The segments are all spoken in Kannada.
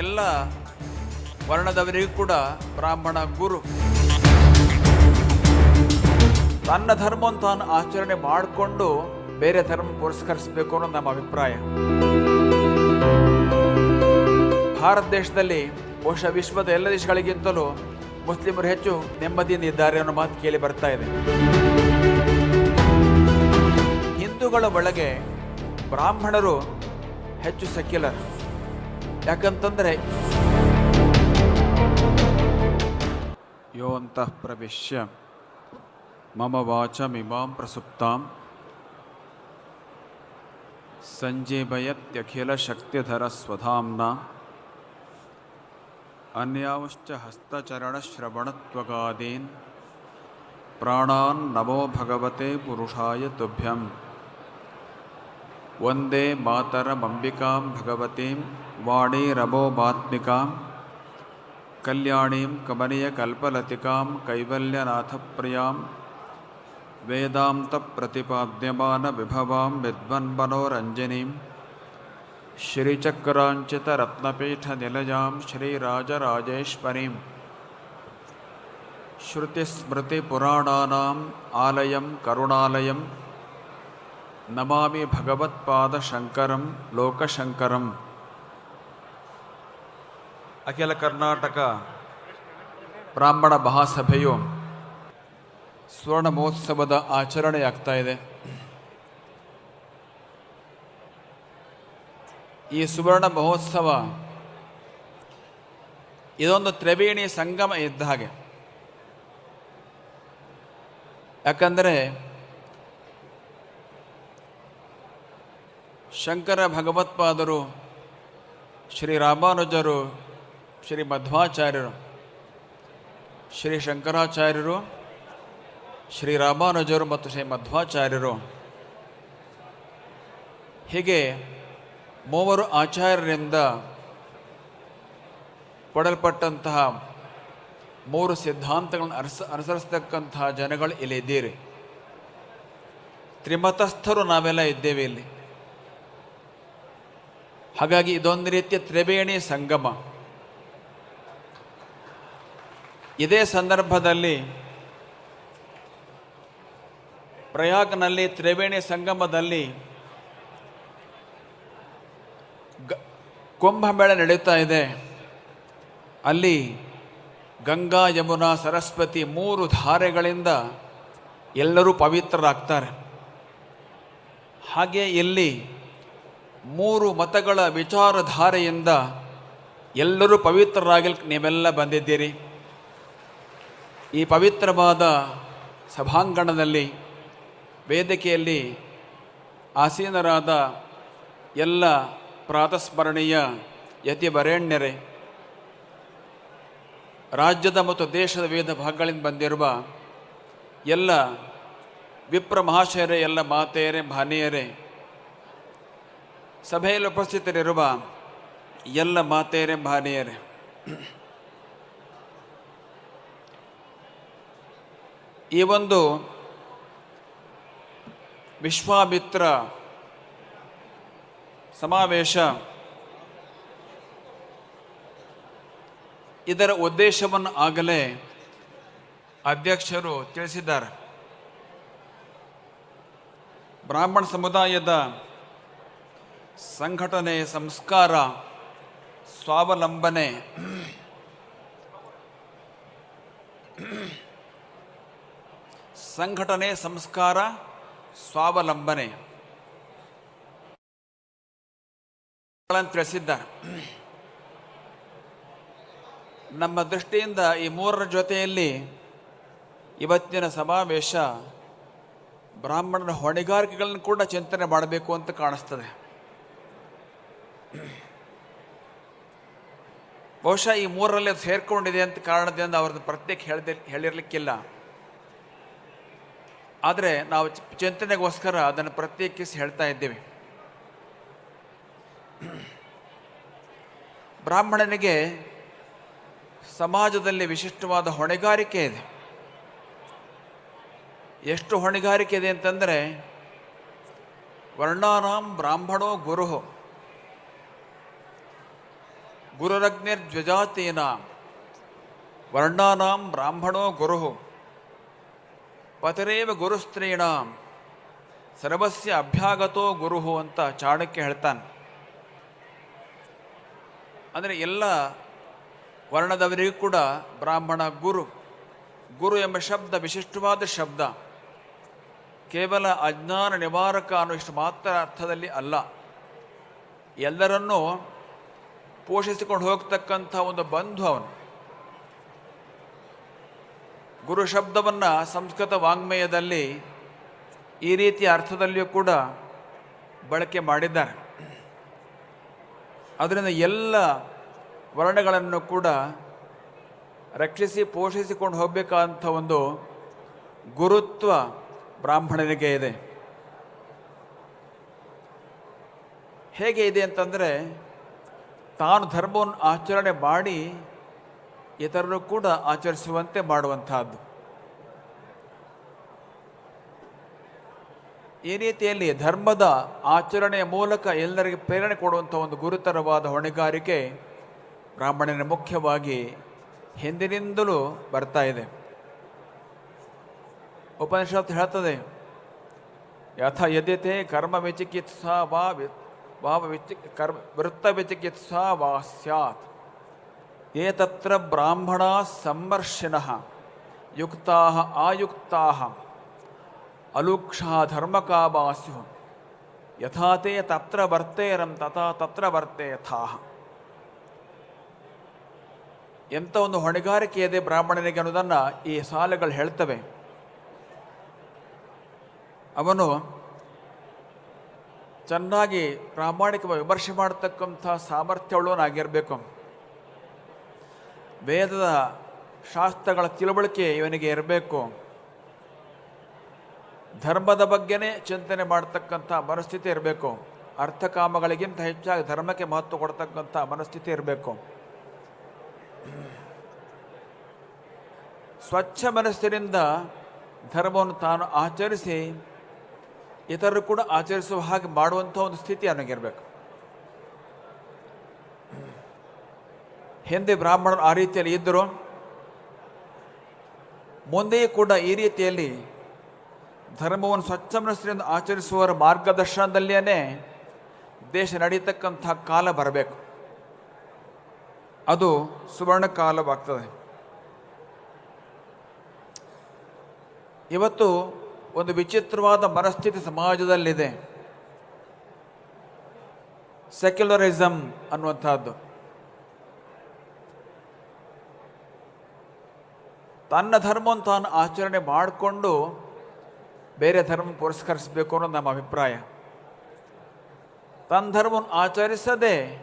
ಎಲ್ಲ ವರ್ಣದವರಿಗೂ ಕೂಡ ಬ್ರಾಹ್ಮಣ ಗುರು. ತನ್ನ ಧರ್ಮವನ್ನು ತಾನು ಆಚರಣೆ ಮಾಡಿಕೊಂಡು ಬೇರೆ ಧರ್ಮ ಪುರಸ್ಕರಿಸಬೇಕು ಅನ್ನೋದು ನಮ್ಮ ಅಭಿಪ್ರಾಯ. ಭಾರತ ದೇಶದಲ್ಲಿ ಬಹುಶಃ ವಿಶ್ವದ ಎಲ್ಲ ದೇಶಗಳಿಗಿಂತಲೂ ಮುಸ್ಲಿಮರು ಹೆಚ್ಚು ನೆಮ್ಮದಿಯಿಂದ ಇದ್ದಾರೆ ಅನ್ನೋ ಮಾತು ಕೇಳಿ ಬರ್ತಾ ಇದೆ. ಹಿಂದೂಗಳ ಒಳಗೆ ಬ್ರಾಹ್ಮಣರು ಹೆಚ್ಚು ಸೆಕ್ಯುಲರ್. ಯಾಕಂತಂದ್ರೆ ಯೋ ಅಂತಃ ಪ್ರವಿಶ್ಯ ಮಮ ವಾಚಮಿಮಾಂ ಪ್ರಸುಪ್ತಾಂ ಸಂಜೀವಯತ್ಯಖಿಲ ಶಕ್ತಿಧರ ಸ್ವಧಾಂನ ಅನ್ಯಾವುಶ್ಚ ಹಸ್ತಚರಣಶ್ರವಣತ್ವಗಾದೀನ್ ಪ್ರಾಣಾನ್ ನಮೋ ಭಗವತೆ ಪುರುಷಾಯ ತುಭ್ಯಂ వందే మాతరమంబికాం భగవతీం వాణీరమోమాత్మికాం కళ్యాణీం కమనీయకల్పలతికాం కైవల్యనాథప్రియాం వేదాంతప్రతిపాద్యమాన విభవాం విద్వన్మనోరంజనీం श्रीचक्राञ्चितरत्नपीठनिलयां श्रीराजराजेश्वरीं श्रुतिस्मृतिपुराणानाम् आलयं करुणालयं ನಮಾಮಿ ಭಗವತ್ಪಾದ ಶಂಕರಂ, ಲೋಕಶಂಕರಂ. ಅಖಿಲ ಕರ್ನಾಟಕ ಬ್ರಾಹ್ಮಣ ಮಹಾಸಭೆಯು ಸ್ವರ್ಣ ಮಹೋತ್ಸವದ ಆಚರಣೆಯಾಗ್ತಾ ಇದೆ. ಈ ಸುವರ್ಣ ಮಹೋತ್ಸವ ಇದೊಂದು ತ್ರಿವೇಣಿ ಸಂಗಮ ಇದ್ದ ಹಾಗೆ. ಯಾಕಂದರೆ ಶಂಕರ ಭಗವತ್ಪಾದರು, ಶ್ರೀ ರಾಮಾನುಜರು, ಶ್ರೀ ಮಧ್ವಾಚಾರ್ಯರು, ಶ್ರೀ ಶಂಕರಾಚಾರ್ಯರು, ಶ್ರೀ ರಾಮಾನುಜರು ಮತ್ತು ಶ್ರೀ ಮಧ್ವಾಚಾರ್ಯರು. ಹೀಗೆ ಮೂವರು ಆಚಾರ್ಯರಿಂದ ಕೊಡಲ್ಪಟ್ಟಂತಹ ಮೂರು ಸಿದ್ಧಾಂತಗಳನ್ನು ಅನುಸ ಅನುಸರಿಸ್ತಕ್ಕಂತಹ ಜನಗಳು ಇಲ್ಲಿದ್ದೀರಿ ತ್ರಿಮತಸ್ಥರು ನಾವೆಲ್ಲ ಇದ್ದೇವೆ ಇಲ್ಲಿ. ಹಾಗಾಗಿ ಇದೊಂದು ರೀತಿಯ ತ್ರಿವೇಣಿ ಸಂಗಮ. ಇದೇ ಸಂದರ್ಭದಲ್ಲಿ ಪ್ರಯಾಗ್ನಲ್ಲಿ ತ್ರಿವೇಣಿ ಸಂಗಮದಲ್ಲಿ ಕುಂಭಮೇಳ ನಡೀತಾ ಇದೆ. ಅಲ್ಲಿ ಗಂಗಾ, ಯಮುನಾ, ಸರಸ್ವತಿ ಮೂರು ಧಾರೆಗಳಿಂದ ಎಲ್ಲರೂ ಪವಿತ್ರರಾಗ್ತಾರೆ. ಹಾಗೆ ಇಲ್ಲಿ ಮೂರು ಮತಗಳ ವಿಚಾರಧಾರೆಯಿಂದ ಎಲ್ಲರೂ ಪವಿತ್ರರಾಗಿ ನೀವೆಲ್ಲ ಬಂದಿದ್ದೀರಿ. ಈ ಪವಿತ್ರವಾದ ಸಭಾಂಗಣದಲ್ಲಿ, ವೇದಿಕೆಯಲ್ಲಿ ಆಸೀನರಾದ ಎಲ್ಲ ಪ್ರಾತಸ್ಮರಣೀಯ ಯತಿ ವರೇಣ್ಯರೇ ರಾಜ್ಯದ ಮತ್ತು ದೇಶದ ವಿವಿಧ ಭಾಗಗಳಿಂದ ಬಂದಿರುವ ಎಲ್ಲ ವಿಪ್ರ ಮಹಾಶಯರೇ ಎಲ್ಲ ಮಾತೆಯರೇ ಭಾನಿಯರೇ ಸಭೆಯಲ್ಲಿ ಉಪಸ್ಥಿತರಿರುವ ಎಲ್ಲ ಮಾತೆಯರೇ, ಭಾನಿಯರೇ, ಈ ಒಂದು ವಿಶ್ವಾಮಿತ್ರ ಸಮಾವೇಶ ಇದರ ಉದ್ದೇಶವನ್ನು ಆಗಲೇ ಅಧ್ಯಕ್ಷರು ತಿಳಿಸಿದ್ದಾರೆ. ಬ್ರಾಹ್ಮಣ ಸಮುದಾಯದ ಸಂಘಟನೆ ಸಂಸ್ಕಾರ, ಸ್ವಾವಲಂಬನೆ. ಸಂಘಟನೆ ಸಂಸ್ಕಾರ, ಸ್ವಾವಲಂಬನೆ. ತಿಳಿಸಿದ್ದಾರೆ. ನಮ್ಮ ದೃಷ್ಟಿಯಿಂದ ಈ ಮೂರರ ಜೊತೆಯಲ್ಲಿ ಇವತ್ತಿನ ಸಮಾವೇಶ ಬ್ರಾಹ್ಮಣರ ಹೊಣೆಗಾರಿಕೆಗಳನ್ನು ಕೂಡ ಚಿಂತನೆ ಮಾಡಬೇಕು ಅಂತ ಕಾಣಿಸ್ತದೆ. ಬಹುಶಃ ಈ ಮೂರರಲ್ಲಿ ಅದು ಸೇರ್ಕೊಂಡಿದೆ ಅಂತ ಕಾರಣದಿಂದ ಅವ್ರದ್ದು ಪ್ರತ್ಯೇಕ ಹೇಳ್ದೆ ಹೇಳಿರ್ಲಿಕ್ಕಿಲ್ಲ. ಆದರೆ ನಾವು ಚಿಂತನೆಗೋಸ್ಕರ ಅದನ್ನು ಪ್ರತ್ಯೇಕಿಸಿ ಹೇಳ್ತಾ ಇದ್ದೇವೆ. ಬ್ರಾಹ್ಮಣನಿಗೆ ಸಮಾಜದಲ್ಲಿ ವಿಶಿಷ್ಟವಾದ ಹೊಣೆಗಾರಿಕೆ ಇದೆ. ಎಷ್ಟು ಹೊಣೆಗಾರಿಕೆ ಇದೆ ಅಂತಂದರೆ, ವರ್ಣಾನಾಂ ಬ್ರಾಹ್ಮಣೋ ಗುರು ಗುರುರಗ್ನಿರ್ಜ್ವಜಾತೀನ ವರ್ಣಾನಾಂ ಬ್ರಾಹ್ಮಣೋ ಗುರು ಪತರೇವ ಗುರುಸ್ತ್ರೀಣ ಸರ್ವಸ್ಯ ಅಭ್ಯಾಗತೋ ಗುರು ಅಂತ ಚಾಣಕ್ಯ ಹೇಳ್ತಾನೆ. ಅಂದರೆ ಎಲ್ಲ ವರ್ಣದವರಿಗೂ ಕೂಡ ಬ್ರಾಹ್ಮಣ ಗುರು ಗುರು ಎಂಬ ಶಬ್ದ ವಿಶಿಷ್ಟವಾದ ಶಬ್ದ. ಕೇವಲ ಅಜ್ಞಾನ ನಿವಾರಕ ಅನ್ನೋಷ್ಟು ಮಾತ್ರ ಅರ್ಥದಲ್ಲಿ ಅಲ್ಲ. ಎಲ್ಲರನ್ನೂ ಪೋಷಿಸಿಕೊಂಡು ಹೋಗ್ತಕ್ಕಂಥ ಒಂದು ಬಂಧು ಅವನು. ಗುರು ಶಬ್ದವನ್ನು ಸಂಸ್ಕೃತ ವಾಂಗ್ಮಯದಲ್ಲಿ ಈ ರೀತಿಯ ಅರ್ಥದಲ್ಲಿಯೂ ಕೂಡ ಬಳಕೆ ಮಾಡಿದ್ದಾರೆ. ಅದರಿಂದ ಎಲ್ಲ ವರ್ಣಗಳನ್ನು ಕೂಡ ರಕ್ಷಿಸಿ ಪೋಷಿಸಿಕೊಂಡು ಹೋಗಬೇಕಾದಂಥ ಒಂದು ಗುರುತ್ವ ಬ್ರಾಹ್ಮಣನಿಗೆ ಇದೆ. ಹೇಗೆ ಇದೆ ಅಂತಂದರೆ ತಾನು ಧರ್ಮವನ್ನು ಆಚರಣೆ ಮಾಡಿ ಇತರರು ಕೂಡ ಆಚರಿಸುವಂತೆ ಮಾಡುವಂತಹದ್ದು ಈ ರೀತಿಯಲ್ಲಿ ಧರ್ಮದ ಆಚರಣೆಯ ಮೂಲಕ ಎಲ್ಲರಿಗೆ ಪ್ರೇರಣೆ ಕೊಡುವಂಥ ಒಂದು ಗುರುತರವಾದ ಹೊಣೆಗಾರಿಕೆ ಬ್ರಾಹ್ಮಣನ ಮುಖ್ಯವಾಗಿ ಹಿಂದಿನಿಂದಲೂ ಬರ್ತಾ ಇದೆ. ಉಪನಿಷತ್ತು ಹೇಳ್ತದೆ, ಯಥ ಯದ್ಯತೆ ಕರ್ಮ ವಿಚಿಕಿತ್ಸಾ ವಾ ವಿ- ವಾ ವಿಚಿ ಕರ್ಮ ವೃತ್ತ ವಿಚಿಕಿತ್ಸಾ ವಾ ಸ್ಯಾತ್ ಏತತ್ರ ಬ್ರಾಹ್ಮಣ ಸಂಮರ್ಶಿನಃ ಯುಕ್ತಾ ಆಯುಕ್ತಾ ಅಲುಕ್ಷಾ ಧರ್ಮಕಾಮಾಸ್ಯು ಯಥಾ ತೇ ತತ್ರ ವರ್ತೇರಂ ತಥಾ ತತ್ರ ವರ್ತೆ ಯಥಾಹ ಎಂಥ ಒಂದು ಹೊಣೆಗಾರಿಕೆ ಇದೆ ಬ್ರಾಹ್ಮಣನಿಗೆ ಅನ್ನೋದನ್ನು ಈ ಸಾಲುಗಳು ಹೇಳ್ತವೆ ಅವನು ಚೆನ್ನಾಗಿ ಪ್ರಾಮಾಣಿಕವಾಗಿ ವಿಮರ್ಶೆ ಮಾಡತಕ್ಕಂಥ ಸಾಮರ್ಥ್ಯವುಳ್ಳವನಾಗಿರಬೇಕು ವೇದದ ಶಾಸ್ತ್ರಗಳ ತಿಳುವಳಿಕೆ ಇವನಿಗೆ ಇರಬೇಕು. ಧರ್ಮದ ಬಗ್ಗೆನೇ ಚಿಂತನೆ ಮಾಡತಕ್ಕಂಥ ಮನಸ್ಥಿತಿ ಇರಬೇಕು. ಅರ್ಥಕಾಮಗಳಿಗಿಂತ ಹೆಚ್ಚಾಗಿ ಧರ್ಮಕ್ಕೆ ಮಹತ್ವ ಕೊಡ್ತಕ್ಕಂಥ ಮನಸ್ಥಿತಿ ಇರಬೇಕು. ಸ್ವಚ್ಛ ಮನಸ್ಸಿನಿಂದ ಧರ್ಮವನ್ನು ತಾನು ಆಚರಿಸಿ ಇತರರು ಕೂಡ ಆಚರಿಸುವ ಹಾಗೆ ಮಾಡುವಂಥ ಒಂದು ಸ್ಥಿತಿ ಅನಗಿರಬೇಕು ಹಿಂದೆ ಬ್ರಾಹ್ಮಣರು ಆ ರೀತಿಯಲ್ಲಿ ಇದ್ದರು. ಮುಂದೆಯೂ ಕೂಡ ಈ ರೀತಿಯಲ್ಲಿ ಧರ್ಮವನ್ನು ಸ್ವಚ್ಛ ಮನಸ್ಸಿನಿಂದ ಆಚರಿಸುವವರ ಮಾರ್ಗದರ್ಶನದಲ್ಲಿಯೇ ದೇಶ ನಡೀತಕ್ಕಂಥ ಕಾಲ ಬರಬೇಕು. ಅದು ಸುವರ್ಣ ಕಾಲವಾಗ್ತದೆ ಇವತ್ತು ಒಂದು ವಿಚಿತ್ರವಾದ ಮನಸ್ಥಿತಿ ಸಮಾಜದಲ್ಲಿದೆ. ಸೆಕ್ಯುಲರಿಸಮ್ ಅನ್ನುವಂಥದ್ದು. ತನ್ನ ಧರ್ಮವನ್ನು ತಾನು ಆಚರಣೆ ಮಾಡಿಕೊಂಡು ಬೇರೆ ಧರ್ಮ ಪುರಸ್ಕರಿಸಬೇಕು ಅನ್ನೋದು ನಮ್ಮ ಅಭಿಪ್ರಾಯ. ತನ್ನ ಧರ್ಮವನ್ನು ಆಚರಿಸದೆ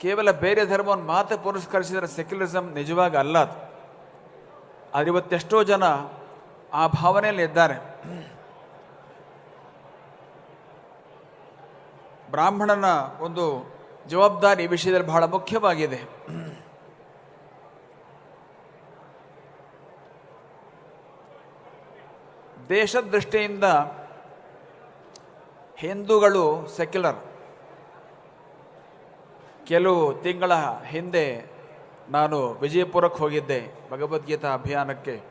ಕೇವಲ ಬೇರೆ ಧರ್ಮವನ್ನು ಮಾತ್ರ ಪುರಸ್ಕರಿಸಿದರೆ ಸೆಕ್ಯುಲರಿಸಮ್ ನಿಜವಾಗಿ ಅಲ್ಲ ಅದು. ಇವತ್ತೆಷ್ಟೋ ಜನ ಆ ಭಾವನೆಯಲ್ಲಿ ಇದ್ದಾರೆ. ಬ್ರಾಹ್ಮಣನ ಒಂದು ಜವಾಬ್ದಾರಿ ವಿಷಯದಲ್ಲಿ ಬಹಳ ಮುಖ್ಯವಾಗಿದೆ. ದೇಶದ ದೃಷ್ಟಿಯಿಂದ ಹಿಂದೂಗಳು ಸೆಕ್ಯುಲರ್ ಕೆಲವು ತಿಂಗಳ ಹಿಂದೆ ನಾನು ವಿಜಯಪುರಕ್ಕೆ ಹೋಗಿದ್ದೆ ಭಗವದ್ಗೀತಾ ಅಭಿಯಾನಕ್ಕೆ.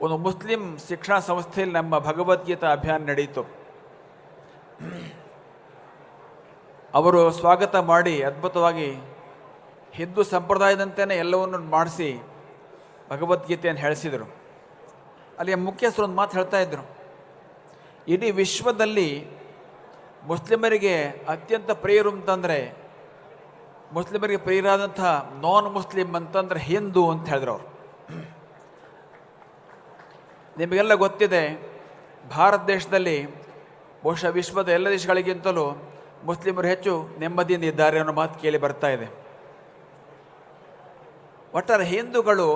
ಒಂದು ಮುಸ್ಲಿಂ ಶಿಕ್ಷಣ ಸಂಸ್ಥೆಯಲ್ಲಿ ನಮ್ಮ ಭಗವದ್ಗೀತಾ ಅಭಿಯಾನ ನಡೆಯಿತು. ಅವರು ಸ್ವಾಗತ ಮಾಡಿ ಅದ್ಭುತವಾಗಿ ಹಿಂದೂ ಸಂಪ್ರದಾಯದಂತೆಯೇ ಎಲ್ಲವನ್ನು ಮಾಡಿಸಿ ಭಗವದ್ಗೀತೆಯನ್ನು ಹೇಳಿಸಿದರು. ಅಲ್ಲಿಯ ಮುಖ್ಯಸ್ಥರು ಒಂದು ಮಾತು ಹೇಳ್ತಾ ಇದ್ದರು ಇಡೀ ವಿಶ್ವದಲ್ಲಿ ಮುಸ್ಲಿಮರಿಗೆ ಅತ್ಯಂತ ಪ್ರಿಯರು ಅಂತಂದರೆ, ಮುಸ್ಲಿಮರಿಗೆ ಪ್ರಿಯರಾದಂಥ ನಾನ್ ಮುಸ್ಲಿಂ ಅಂತಂದ್ರೆ ಹಿಂದೂ ಅಂತ ಹೇಳಿದ್ರು ಅವರು. ನಿಮಗೆಲ್ಲ ಗೊತ್ತಿದೆ, ಭಾರತ ದೇಶದಲ್ಲಿ ಬಹುಶಃ ವಿಶ್ವದ ಎಲ್ಲ ದೇಶಗಳಿಗಿಂತಲೂ ಮುಸ್ಲಿಮರು ಹೆಚ್ಚು ನೆಮ್ಮದಿಯಿಂದ ಇದ್ದಾರೆ ಅನ್ನೋ ಮಾತು ಕೇಳಿ ಬರ್ತಾ ಇದೆ. ಒಟ್ಟಾರೆ ಹಿಂದೂಗಳು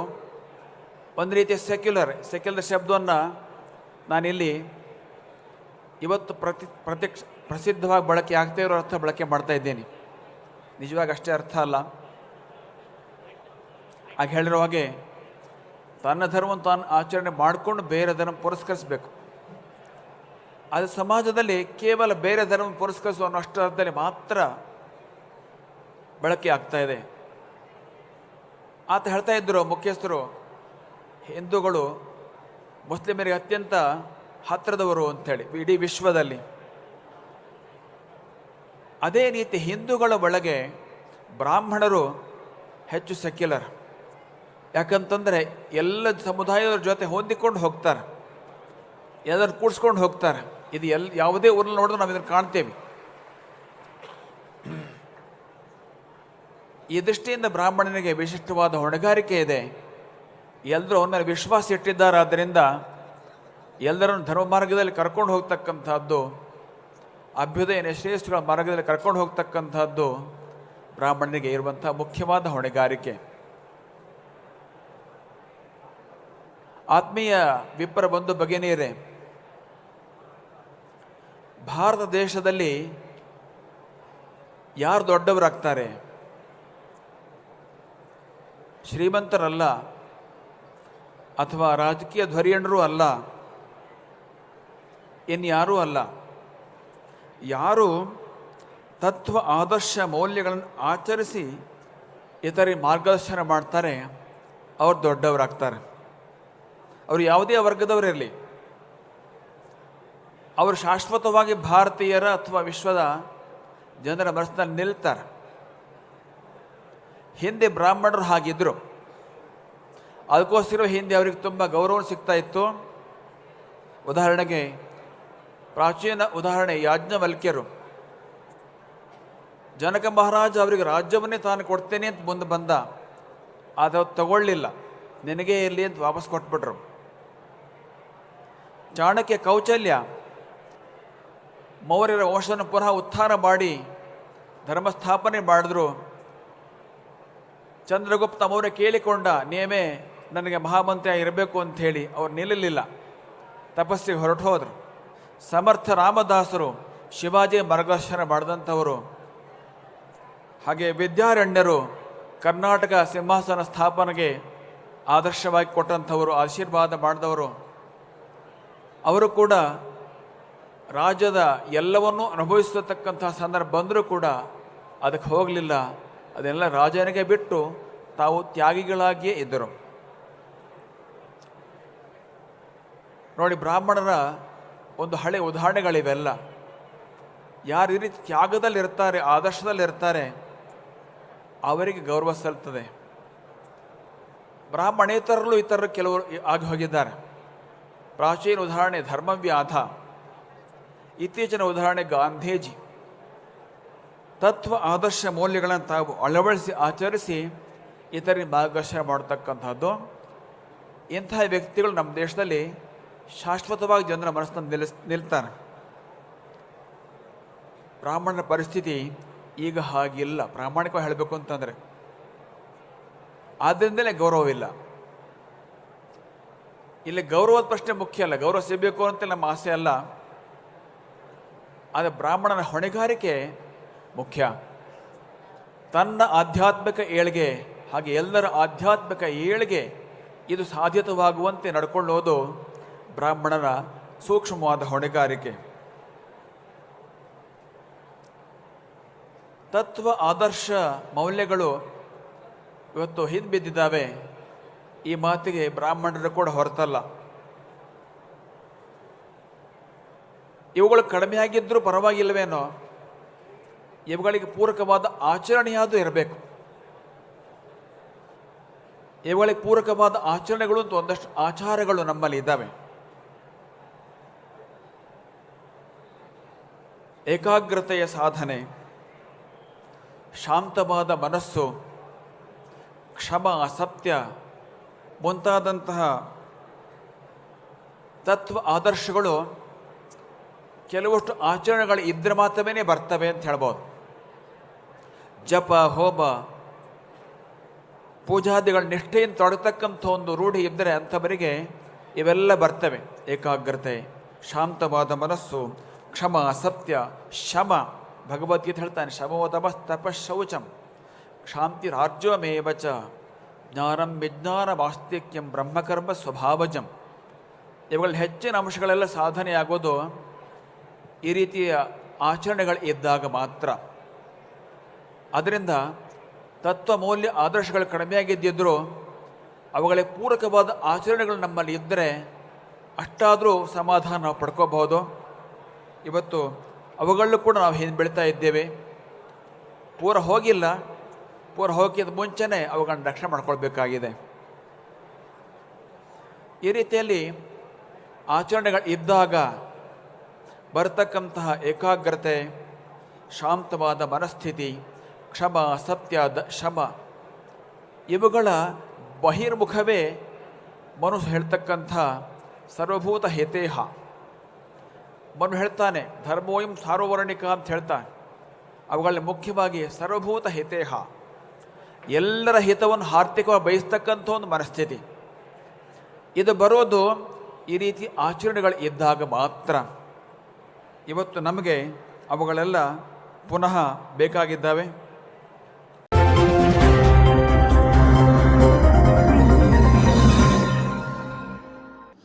ಒಂದು ರೀತಿಯ ಸೆಕ್ಯುಲರ್ ಸೆಕ್ಯುಲರ್ ಶಬ್ದವನ್ನು ನಾನಿಲ್ಲಿ ಇವತ್ತು ಪ್ರತಿ, ಪ್ರತ್ಯಕ್ಷ, ಪ್ರಸಿದ್ಧವಾಗಿ ಬಳಕೆ ಆಗ್ತಾ ಇರೋ ಅರ್ಥ ಬಳಕೆ ಮಾಡ್ತಾ ಇದ್ದೇನೆ. ನಿಜವಾಗಿ ಅಷ್ಟೇ ಅರ್ಥ ಅಲ್ಲ. ಆಗ ಹೇಳಿರೋ ಹಾಗೆ ತನ್ನ ಧರ್ಮವನ್ನು ತಾನು ಆಚರಣೆ ಮಾಡಿಕೊಂಡು ಬೇರೆ ಧರ್ಮ ಪುರಸ್ಕರಿಸಬೇಕು. ಅದು ಸಮಾಜದಲ್ಲಿ ಕೇವಲ ಬೇರೆ ಧರ್ಮ ಪುರಸ್ಕರಿಸುವ ಅಷ್ಟರಲ್ಲಿ ಮಾತ್ರ ಬಳಕೆ ಆಗ್ತಾ ಇದೆ. ಆತ ಹೇಳ್ತಾ ಇದ್ದರು ಮುಖ್ಯಸ್ಥರು, ಹಿಂದೂಗಳು ಮುಸ್ಲಿಮರಿಗೆ ಅತ್ಯಂತ ಹತ್ತಿರದವರು ಅಂಥೇಳಿ, ಇಡೀ ವಿಶ್ವದಲ್ಲಿ. ಅದೇ ರೀತಿ ಹಿಂದೂಗಳ ಒಳಗೆ ಬ್ರಾಹ್ಮಣರು ಹೆಚ್ಚು ಸೆಕ್ಯುಲರ್. ಯಾಕಂತಂದರೆ ಎಲ್ಲ ಸಮುದಾಯದವ್ರ ಜೊತೆ ಹೊಂದಿಕೊಂಡು ಹೋಗ್ತಾರೆ. ಎಲ್ಲರೂ ಕೂಡಿಸ್ಕೊಂಡು ಹೋಗ್ತಾರೆ. ಇದು ಎಲ್, ಯಾವುದೇ ಊರಲ್ಲಿ ನೋಡಿದ್ರೆ ನಾವು ಇದನ್ನು ಕಾಣ್ತೇವೆ. ಈ ದೃಷ್ಟಿಯಿಂದ ಬ್ರಾಹ್ಮಣನಿಗೆ ವಿಶಿಷ್ಟವಾದ ಹೊಣೆಗಾರಿಕೆ ಇದೆ. ಎಲ್ಲರೂ ಅವನ ವಿಶ್ವಾಸ ಇಟ್ಟಿದ್ದಾರೆ. ಆದ್ದರಿಂದ ಎಲ್ಲರನ್ನು ಧರ್ಮ ಮಾರ್ಗದಲ್ಲಿ ಕರ್ಕೊಂಡು ಹೋಗ್ತಕ್ಕಂಥದ್ದು ಅಭ್ಯುದಯ ಶ್ರೇಷ್ಠಗಳ ಮಾರ್ಗದಲ್ಲಿ ಕರ್ಕೊಂಡು ಹೋಗ್ತಕ್ಕಂಥದ್ದು ಬ್ರಾಹ್ಮಣನಿಗೆ ಇರುವಂಥ ಮುಖ್ಯವಾದ ಹೊಣೆಗಾರಿಕೆ. ಆತ್ಮೀಯ ವಿಪ್ರ ಬಂಧು ಭಗಿನಿಯರೇ, ಭಾರತ ದೇಶದಲ್ಲಿ ಯಾರು ದೊಡ್ಡವರಾಗ್ತಾರೆ? ಶ್ರೀಮಂತರಲ್ಲ ಅಥವಾ ರಾಜಕೀಯ ಧ್ವರಿಯಣರೂ ಅಲ್ಲ, ಇನ್ಯಾರೂ ಅಲ್ಲ. ಯಾರು ತತ್ವ, ಆದರ್ಶ, ಮೌಲ್ಯಗಳನ್ನು ಆಚರಿಸಿ ಇತರೆ ಮಾರ್ಗದರ್ಶನ ಮಾಡ್ತಾರೆ, ಅವ್ರು ದೊಡ್ಡವರಾಗ್ತಾರೆ. ಅವರು ಯಾವುದೇ ವರ್ಗದವರಿರಲಿ ಅವರು ಶಾಶ್ವತವಾಗಿ ಭಾರತೀಯರ ಅಥವಾ ವಿಶ್ವದ ಜನರ ಮನಸ್ಸಿನಲ್ಲಿ ನಿಲ್ತಾರೆ. ಹಿಂದೆ ಬ್ರಾಹ್ಮಣರು ಹಾಗಿದ್ದರು ಅದಕ್ಕೋಸ್ಕರ ಹಿಂದೆ ಅವರಿಗೆ ತುಂಬ ಗೌರವ ಸಿಗ್ತಾ ಇತ್ತು. ಉದಾಹರಣೆಗೆ ಪ್ರಾಚೀನ ಉದಾಹರಣೆ ಯಾಜ್ಞವಲ್ಕ್ಯರು ಜನಕ ಮಹಾರಾಜ ಅವರಿಗೆ ರಾಜ್ಯವನ್ನೇ ತಾನು ಕೊಡ್ತೇನೆ ಅಂತ ಮುಂದೆ ಬಂದ. ಅವ್ರು ತಗೊಳ್ಳಿಲ್ಲ. ನಿನಗೇ ಇರಲಿ ಅಂತ ವಾಪಸ್ ಕೊಟ್ಬಿಟ್ರು. ಚಾಣಕ್ಯ ಕೌಚಲ್ಯ, ಮೌರ್ಯರ ವಂಶವನ್ನು ಪುನಃ ಉತ್ಥಾನ ಮಾಡಿ ಧರ್ಮಸ್ಥಾಪನೆ ಮಾಡಿದ್ರು. ಚಂದ್ರಗುಪ್ತ ಮೌರ್ಯ ಕೇಳಿಕೊಂಡ, ನೇಮೆ, ನನಗೆ ಮಹಾಮಂತ್ರಿ ಆಗಿರಬೇಕು ಅಂತ ಹೇಳಿ ಅವ್ರು ನಿಲ್ಲಲಿಲ್ಲ. ತಪಸ್ಸಿಗೆ ಹೊರಟು ಹೋದರು. ಸಮರ್ಥ ರಾಮದಾಸರು ಶಿವಾಜಿ ಮಾರ್ಗದರ್ಶನ ಮಾಡಿದಂಥವರು. ಹಾಗೆ ವಿದ್ಯಾರಣ್ಯರು ಕರ್ನಾಟಕ ಸಿಂಹಾಸನ ಸ್ಥಾಪನೆಗೆ ಆದರ್ಶವಾಗಿ ಕೊಟ್ಟಂಥವರು, ಆಶೀರ್ವಾದ ಮಾಡಿದವರು. ಅವರು ಕೂಡ ರಾಜ್ಯದ ಎಲ್ಲವನ್ನೂ ಅನುಭವಿಸತಕ್ಕಂತಹ ಸಂದರ್ಭ ಬಂದರೂ ಕೂಡ ಅದಕ್ಕೆ ಹೋಗಲಿಲ್ಲ. ಅದೆಲ್ಲ ರಾಜನಿಗೆ ಬಿಟ್ಟು ತಾವು ತ್ಯಾಗಿಗಳಾಗಿಯೇ ಇದ್ದರು. ನೋಡಿ, ಬ್ರಾಹ್ಮಣರ ಒಂದು ಹಳೆ ಉದಾಹರಣೆಗಳಿವೆಲ್ಲ. ಯಾರು ಈ ರೀತಿ ತ್ಯಾಗದಲ್ಲಿರ್ತಾರೆ, ಆದರ್ಶದಲ್ಲಿರ್ತಾರೆ, ಅವರಿಗೆ ಗೌರವ ಸಲ್ತದೆ. ಬ್ರಾಹ್ಮಣೇತರಲ್ಲೂ ಇತರರು ಕೆಲವರು ಆಗಿ ಹೋಗಿದ್ದಾರೆ. ಪ್ರಾಚೀನ ಉದಾಹರಣೆ ಧರ್ಮವ್ಯಾಧ, ಇತ್ತೀಚಿನ ಉದಾಹರಣೆ ಗಾಂಧೀಜಿ. ತತ್ವ ಆದರ್ಶ ಮೌಲ್ಯಗಳನ್ನು ತಾವು ಅಳವಡಿಸಿ ಆಚರಿಸಿ ಇತರಿಗೆ ಮಾರ್ಗದರ್ಶನ ಮಾಡತಕ್ಕಂಥದ್ದು ಇಂತಹ ವ್ಯಕ್ತಿಗಳು ನಮ್ಮ ದೇಶದಲ್ಲಿ ಶಾಶ್ವತವಾಗಿ ಜನರ ಮನಸ್ಸನ್ನು ನಿಲ್ಲಿಸ್, ನಿಲ್ತಾರೆ. ಬ್ರಾಹ್ಮಣರ ಪರಿಸ್ಥಿತಿ ಈಗ ಹಾಗಿಲ್ಲ. ಪ್ರಾಮಾಣಿಕವಾಗಿ ಹೇಳಬೇಕು ಅಂತಂದರೆ, ಆದ್ದರಿಂದಲೇ ಗೌರವವಿಲ್ಲ. ಇಲ್ಲಿ ಗೌರವದ ಪ್ರಶ್ನೆ ಮುಖ್ಯ ಅಲ್ಲ. ಗೌರವ ಸಿಗಬೇಕು ಅಂತ ನಮ್ಮ ಆಸೆ ಅಲ್ಲ. ಆದರೆ ಬ್ರಾಹ್ಮಣನ ಹೊಣೆಗಾರಿಕೆ ಮುಖ್ಯ. ತನ್ನ ಆಧ್ಯಾತ್ಮಿಕ ಏಳಿಗೆ ಹಾಗೆ ಎಲ್ಲರ ಆಧ್ಯಾತ್ಮಿಕ ಏಳಿಗೆ ಇದು ಸಾಧ್ಯತವಾಗುವಂತೆ ನಡ್ಕೊಳ್ಳೋದು ಬ್ರಾಹ್ಮಣರ ಸೂಕ್ಷ್ಮವಾದ ಹೊಣೆಗಾರಿಕೆ. ತತ್ವ, ಆದರ್ಶ ಮೌಲ್ಯಗಳು ಇವತ್ತು ಹಿಂದ್ಬಿದ್ದಿದ್ದಾವೆ. ಈ ಮಾತಿಗೆ ಬ್ರಾಹ್ಮಣರು ಕೂಡ ಹೊರತಲ್ಲ. ಇವುಗಳು ಕಡಿಮೆ ಆಗಿದ್ದರೂ ಪರವಾಗಿಲ್ಲವೇನೋ, ಇವುಗಳಿಗೆ ಪೂರಕವಾದ ಆಚರಣೆಯಾದರೂ ಇರಬೇಕು. ಇವುಗಳಿಗೆ ಪೂರಕವಾದ ಆಚರಣೆಗಳು ಅಂತ ಒಂದಷ್ಟು ಆಚಾರಗಳು ನಮ್ಮಲ್ಲಿ ಇದ್ದಾವೆ. ಏಕಾಗ್ರತೆಯ ಸಾಧನೆ, ಶಾಂತವಾದ ಮನಸ್ಸು, ಕ್ಷಮ ಸತ್ಯ ಮುಂತಾದಂತಹ ತತ್ವ ಆದರ್ಶಗಳು ಕೆಲವಷ್ಟು ಆಚರಣೆಗಳು ಇದ್ದರೆ ಮಾತ್ರವೇ ಬರ್ತವೆ ಅಂತ ಹೇಳ್ಬೋದು. ಜಪ, ಹೋಮ, ಪೂಜಾದಿಗಳ ನಿಷ್ಠೆಯಿಂದ ತೊಡತಕ್ಕಂಥ ಒಂದು ರೂಢಿ ಇದ್ದರೆ ಅಂಥವರಿಗೆ ಇವೆಲ್ಲ ಬರ್ತವೆ. ಏಕಾಗ್ರತೆ, ಶಾಂತವಾದ ಮನಸ್ಸು, ಕ್ಷಮ, ಸತ್ಯ, ಶಮ, ಭಗವದ್ಗೀತೆ ಹೇಳ್ತಾನೆ ಶಮೋ ತಪಸ್ ಶೌಚಂ ಶಾಂತಿ ರಾಜ್ಯಮೇವ ಚ ಜ್ಞಾನಂ ವಿಜ್ಞಾನ ವಾಸ್ತಿಕ್ಯಂ ಬ್ರಹ್ಮಕರ್ಮ ಸ್ವಭಾವಜಂ. ಇವುಗಳ ಹೆಚ್ಚಿನ ಅಂಶಗಳೆಲ್ಲ ಸಾಧನೆಯಾಗೋದು ಈ ರೀತಿಯ ಆಚರಣೆಗಳು ಇದ್ದಾಗ ಮಾತ್ರ. ಅದರಿಂದ ತತ್ವ ಮೌಲ್ಯ ಆದರ್ಶಗಳು ಕಡಿಮೆಯಾಗಿದ್ದಿದ್ದರೂ ಅವುಗಳಿಗೆ ಪೂರಕವಾದ ಆಚರಣೆಗಳು ನಮ್ಮಲ್ಲಿ ಇದ್ದರೆ ಅಷ್ಟಾದರೂ ಸಮಾಧಾನ ನಾವು ಪಡ್ಕೋಬಹುದು. ಇವತ್ತು ಅವುಗಳಲ್ಲೂ ಕೂಡ ನಾವು ಹಿಂದೆ ಬೆಳೀತಾ ಇದ್ದೇವೆ. ಪೂರ ಹೋಗಿಲ್ಲ. ಪೂರ ಹೋಗಿದ ಮುಂಚೆನೇ ಅವುಗಳನ್ನು ರಕ್ಷಣೆ ಮಾಡ್ಕೊಳ್ಬೇಕಾಗಿದೆ. ಈ ರೀತಿಯಲ್ಲಿ ಆಚರಣೆಗಳು ಇದ್ದಾಗ ಬರತಕ್ಕಂತಹ ಏಕಾಗ್ರತೆ, ಶಾಂತವಾದ ಮನಸ್ಥಿತಿ, ಕ್ಷಮ, ಸತ್ಯ, ದ, ಶಮ, ಇವುಗಳ ಬಹಿರ್ಮುಖವೇ ಮನುಷ್ಯ ಹೇಳ್ತಕ್ಕಂಥ ಸರ್ವಭೂತ ಹಿತೇಹ. ಮನು ಹೇಳ್ತಾನೆ, ಧರ್ಮೋಯಂ ಸಾರ್ವವರ್ಣಿಕ ಅಂತ ಹೇಳ್ತಾನೆ. ಅವುಗಳಲ್ಲಿ ಮುಖ್ಯವಾಗಿ ಸರ್ವಭೂತ ಹಿತೇಹ. ಎಲ್ಲರ ಹಿತವನ್ನು ಆರ್ಥಿಕವಾಗಿ ಬಯಸ್ತಕ್ಕಂಥ ಒಂದು ಮನಸ್ಥಿತಿ. ಇದು ಬರೋದು ಈ ರೀತಿ ಆಚರಣೆಗಳು ಇದ್ದಾಗ ಮಾತ್ರ. ಇವತ್ತು ನಮಗೆ ಅವುಗಳೆಲ್ಲ ಪುನಃ ಬೇಕಾಗಿದ್ದಾವೆ.